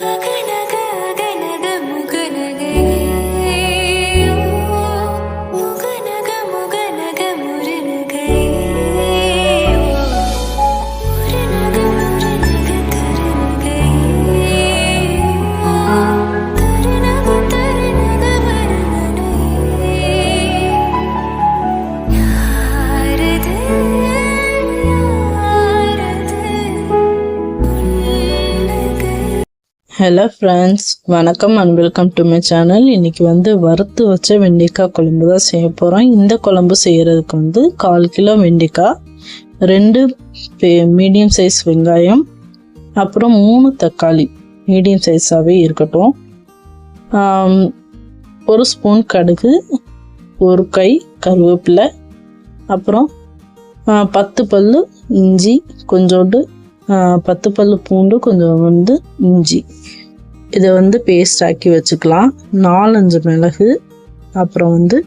Makanaka hello friends வணக்கம் and welcome to my channel இன்னைக்கு வந்து வறுத்து வச்ச வெண்டைக்காய் குழம்பு தான் செய்ய போகிறோம் இந்த குழம்பு செய்கிறதுக்கு வந்து கால் கிலோ வெண்டைக்காய் ரெண்டு மீடியம் சைஸ் வெங்காயம் அப்புறம் மூணு தக்காளி. மீடியம் சைஸாகவே இருக்கட்டும். ஒரு ஸ்பூன் கடுகு ஒரு கை கருவேப்பிலை அப்புறம் பத்து பல் இஞ்சி கொஞ்சோண்டு பத்து பல்லு பூண்டு கொஞ்சம் வந்து இஞ்சி. இதை வந்து பேஸ்ட் ஆக்கி வச்சுக்கலாம். நாலஞ்சு மிளகு அப்புறம் வந்து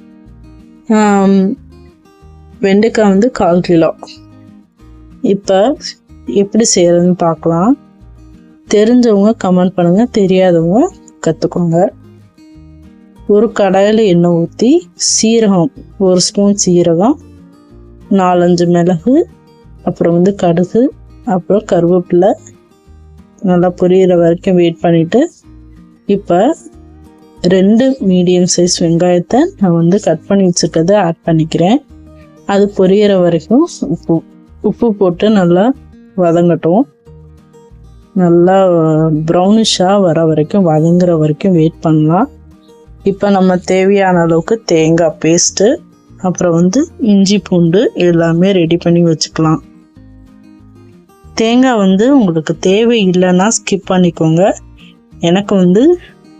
வெண்டைக்காய் வந்து கால் கிலோ. இப்போ எப்படி செய்யறதுன்னு பார்க்கலாம் தெரிஞ்சவங்க கமெண்ட் பண்ணுங்கள் தெரியாதவங்க கற்றுக்கோங்க ஒரு கடாயில் எண்ணெய் ஊற்றி சீரகம் ஒரு ஸ்பூன் சீரகம் நாலஞ்சு மிளகு அப்புறம் வந்து கடுகு அப்புறம் கருவேப்பிலை நல்லா பொரியிற வரைக்கும் வெயிட் பண்ணிவிட்டு இப்போ ரெண்டு மீடியம் சைஸ் வெங்காயத்தை நான் வந்து கட் பண்ணி வச்சுருக்கதை ஆட் பண்ணிக்கிறேன். அது பொரியிற வரைக்கும் உப்பு உப்பு போட்டு நல்லா வதங்கட்டும். நல்லா ப்ரௌனிஷாக வர வரைக்கும் வதங்குற வரைக்கும் வெயிட் பண்ணலாம். இப்போ நம்ம தேவையான அளவுக்கு தேங்காய் பேஸ்ட்டு அப்புறம் வந்து இஞ்சி பூண்டு எல்லாமே ரெடி பண்ணி வச்சுக்கலாம். தேங்காய் வந்து உங்களுக்கு தேவை இல்லைன்னா ஸ்கிப் பண்ணிக்கோங்க. எனக்கு வந்து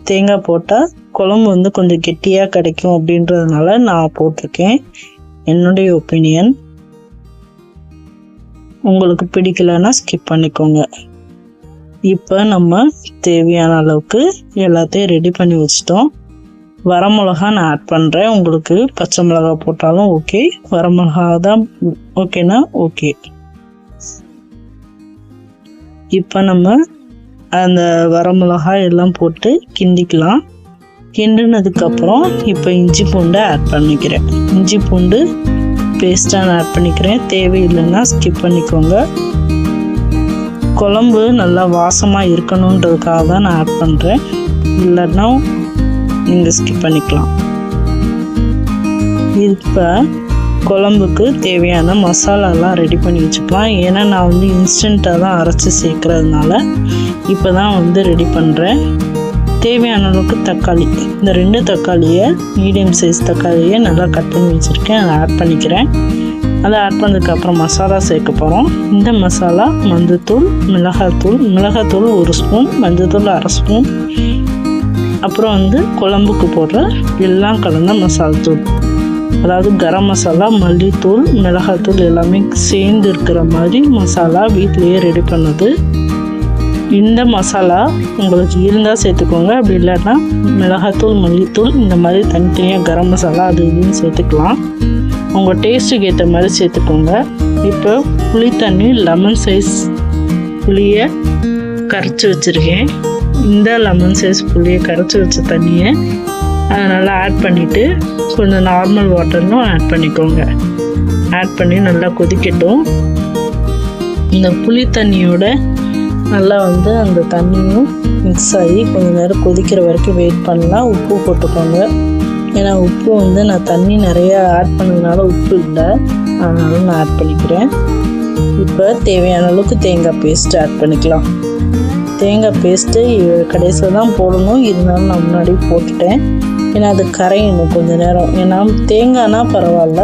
தேங்காய் போட்டால் குழம்பு வந்து கொஞ்சம் கெட்டியாக கிடைக்கும் அப்படின்றதுனால நான் போட்டிருக்கேன். என்னுடைய ஒப்பீனியன் உங்களுக்கு பிடிக்கலன்னா ஸ்கிப் பண்ணிக்கோங்க. இப்போ நம்ம தேவையான அளவுக்கு எல்லாத்தையும் ரெடி பண்ணி வச்சிட்டோம். வரமிளகா நான் ஆட் பண்ணுறேன் உங்களுக்கு பச்சை மிளகா போட்டாலும் ஓகே வரமிளகா தான் ஓகேனா ஓகே இப்போ நம்ம அந்த வரமிளகாய் எல்லாம் போட்டு கிண்டிக்கலாம். கிண்டினதுக்கப்புறம் இப்போ இஞ்சி பூண்டு ஆட் பண்ணிக்கிறேன். இஞ்சி பூண்டு பேஸ்ட்டாக நான் ஆட் பண்ணிக்கிறேன். தேவையில்லைன்னா ஸ்கிப் பண்ணிக்கோங்க. குழம்பு நல்லா வாசமாக இருக்கணுன்றதுக்காக தான் நான் ஆட் பண்ணுறேன் இல்லைன்னா நீங்கள் ஸ்கிப் பண்ணிக்கலாம். இப்போ குழம்புக்கு தேவையான மசாலாலாம் ரெடி பண்ணி வச்சுக்கலாம். ஏன்னா நான் வந்து இன்ஸ்டண்ட்டாக தான் அரைச்சி சேர்க்கறதுனால இப்போ தான் வந்து ரெடி பண்ணுறேன் தேவையான அளவுக்கு தக்காளி. இந்த ரெண்டு தக்காளியை மீடியம் சைஸ் தக்காளியை நல்லா கட் பண்ணி வச்சுருக்கேன். அதை ஆட் பண்ணிக்கிறேன். அதை ஆட் பண்ணதுக்கப்புறம் மசாலா சேர்க்க போகிறோம் இந்த மசாலா மஞ்சத்தூள் மிளகாத்தூள். மிளகாத்தூள் ஒரு ஸ்பூன் மஞ்சத்தூள் அரை ஸ்பூன் அப்புறம் வந்து குழம்புக்கு போடுற எல்லாம் கலந்த மசாலா தூள். அதாவது கரம் மசாலா மல்லித்தூள் மிளகாத்தூள் எல்லாமே சேர்ந்து இருக்கிற மாதிரி மசாலா வீட்டிலேயே ரெடி பண்ணது. இந்த மசாலா உங்களுக்கு இருந்தால் சேர்த்துக்கோங்க. அப்படி இல்லைன்னா மிளகாத்தூள் மல்லித்தூள் இந்த மாதிரி தனித்தனியாக கரம் மசாலா அது இதுன்னு சேர்த்துக்கலாம். உங்கள் டேஸ்ட்டுக்கு ஏற்ற மாதிரி சேர்த்துக்கோங்க. இப்போ புளி தண்ணி லெமன் சைஸ் புளியை கரைச்சி வச்சுருக்கேன். இந்த லெமன் சைஸ் புளியை கரைச்சி வச்ச தண்ணியை அதை நல்லா ஆட் பண்ணிவிட்டு கொஞ்சம் நார்மல் வாட்டர்னும் ஆட் பண்ணிக்கோங்க. ஆட் பண்ணி நல்லா கொதிக்கட்டும். இந்த புளி தண்ணியோட நல்லா வந்து அந்த தண்ணியும் மிக்ஸ் ஆகி கொஞ்சம் நேரம் கொதிக்கிற வரைக்கும் வெயிட் பண்ணலாம். உப்பு போட்டுக்கோங்க. ஏன்னா உப்பு வந்து நான் தண்ணி நிறையா ஆட் பண்ணதுனால உப்பு இல்லை. அதனால நான் ஆட் பண்ணிக்கிறேன். இப்போ தேவையான அளவுக்கு தேங்காய் பேஸ்ட் ஆட் பண்ணிக்கலாம். தேங்காய் பேஸ்ட்டு கடைசியில் தான் போடணும். இருந்தாலும் நான் முன்னாடி போட்டுட்டேன். ஏன்னா அது கரையணும் கொஞ்சம் நேரம். ஏன்னா தேங்காய்னா பரவாயில்ல.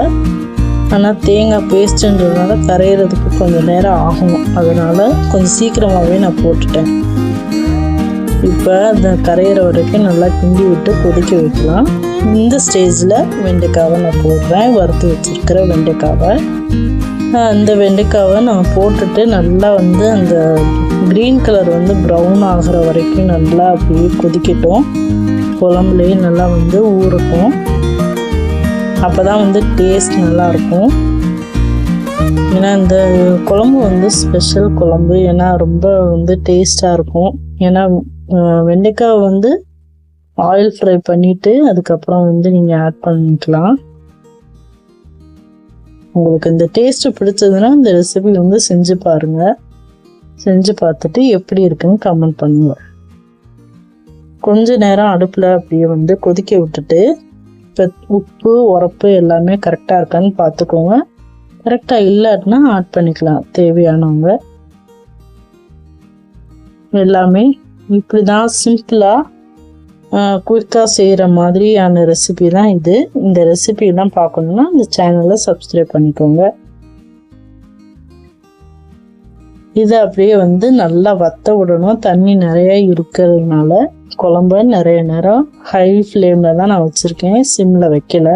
ஆனால் தேங்காய் பேஸ்ட்டுன்றதுனால கரையிறதுக்கு கொஞ்சம் நேரம் ஆகும் அதனால் கொஞ்சம் சீக்கிரமாகவே நான் போட்டுட்டேன். இப்போ அந்த கரையிற வரைக்கும் நல்லா கிண்டி விட்டு கொதிக்க வைக்கலாம். இந்த ஸ்டேஜில் வெண்டைக்காவை நான் போடுறேன். வறுத்து வச்சுருக்கிற வெண்டைக்காவை. அந்த வெண்டைக்காவை நான் போட்டுட்டு நல்லா வந்து அந்த க்ரீன் கலர் வந்து ப்ரௌன் ஆகிற வரைக்கும் நல்லா அப்படியே கொதிக்கட்டும். குழம்புலேயே நல்லா வந்து ஊறட்டும். அப்போ தான் வந்து டேஸ்ட் நல்லாயிருக்கும். ஏன்னா இந்த குழம்பு வந்து ஸ்பெஷல் குழம்பு. ஏன்னா ரொம்ப வந்து டேஸ்ட்டாக இருக்கும். ஏன்னா வெண்டைக்காய் வந்து ஆயில் ஃப்ரை பண்ணிவிட்டு அதுக்கப்புறம் வந்து நீங்கள் ஆட் பண்ணிக்கலாம். உங்களுக்கு இந்த டேஸ்ட்டு பிடிச்சதுன்னா இந்த ரெசிபி வந்து செஞ்சு பாருங்கள் செஞ்சு பார்த்துட்டு எப்படி இருக்குன்னு கமெண்ட் பண்ணுங்க. கொஞ்ச நேரம் அடுப்பில் அப்படியே வந்து கொதிக்க விட்டுட்டு இப்போ உப்பு உரப்பு எல்லாமே கரெக்டாக இருக்கான்னு பார்த்துக்கோங்க. கரெக்டாக இல்லாட்டினா ஆட் பண்ணிக்கலாம் தேவையானவங்க. எல்லாமே இப்படி தான் சிம்பிளாக குயிக்காக செய்கிற மாதிரியான ரெசிபி தான் இது. இந்த ரெசிபிலாம் பார்க்கணுன்னா இந்த சேனலை சப்ஸ்கிரைப் பண்ணிக்கோங்க. இதை அப்படியே வந்து நல்லா வத்த விடணும். தண்ணி நிறைய இருக்கிறதுனால குழம்ப நிறைய நேரம் ஹை ஃப்ளேமில் தான் நான் வச்சுருக்கேன். சிம்மில் வைக்கல.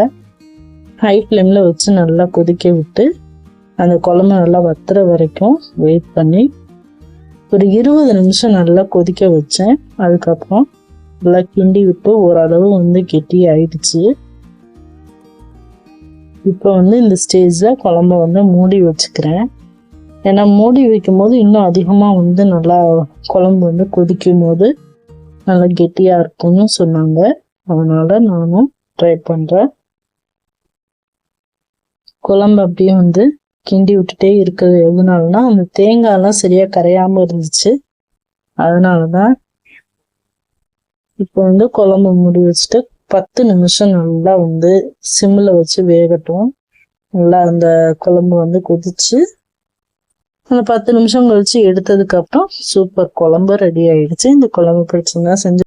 ஹை ஃப்ளேமில் வச்சு நல்லா கொதிக்க விட்டு அந்த குழம்பு நல்லா வத்துற வரைக்கும் வெயிட் பண்ணி ஒரு இருபது நிமிஷம் நல்லா கொதிக்க வச்சேன். அதுக்கப்புறம் நல்லா கிண்டி விட்டு ஓரளவு வந்து கெட்டி ஆயிடுச்சு. இப்போ வந்து இந்த ஸ்டேஜில் குழம்ப வந்து மூடி வச்சுக்கிறேன். ஏன்னா மூடி வைக்கும் போது இன்னும் அதிகமாக வந்து நல்லா குழம்பு வந்து கொதிக்கும் போது நல்லா கெட்டியாக இருக்கும்னு சொன்னாங்க. அதனால் நானும் ட்ரை பண்ணுறேன் குழம்பு அப்படியே வந்து கிண்டி விட்டுட்டே இருக்கிறது எதுனாலனா அந்த தேங்காயெல்லாம் சரியாக கரையாமல் இருந்துச்சு. அதனால தான் இப்போ வந்து குழம்பு மூடி வச்சுட்டு பத்து நிமிஷம் நல்லா வந்து சிம்மில் வச்சு வேகட்டும். நல்லா அந்த குழம்பு வந்து கொதிச்சு அந்த பத்து நிமிஷம் கழிச்சு எடுத்ததுக்கப்புறம் சூப்பர் குழம்பு ரெடி ஆயிடுச்சு. இந்த குழம்பு பிடிச்சிருந்தா செஞ்சு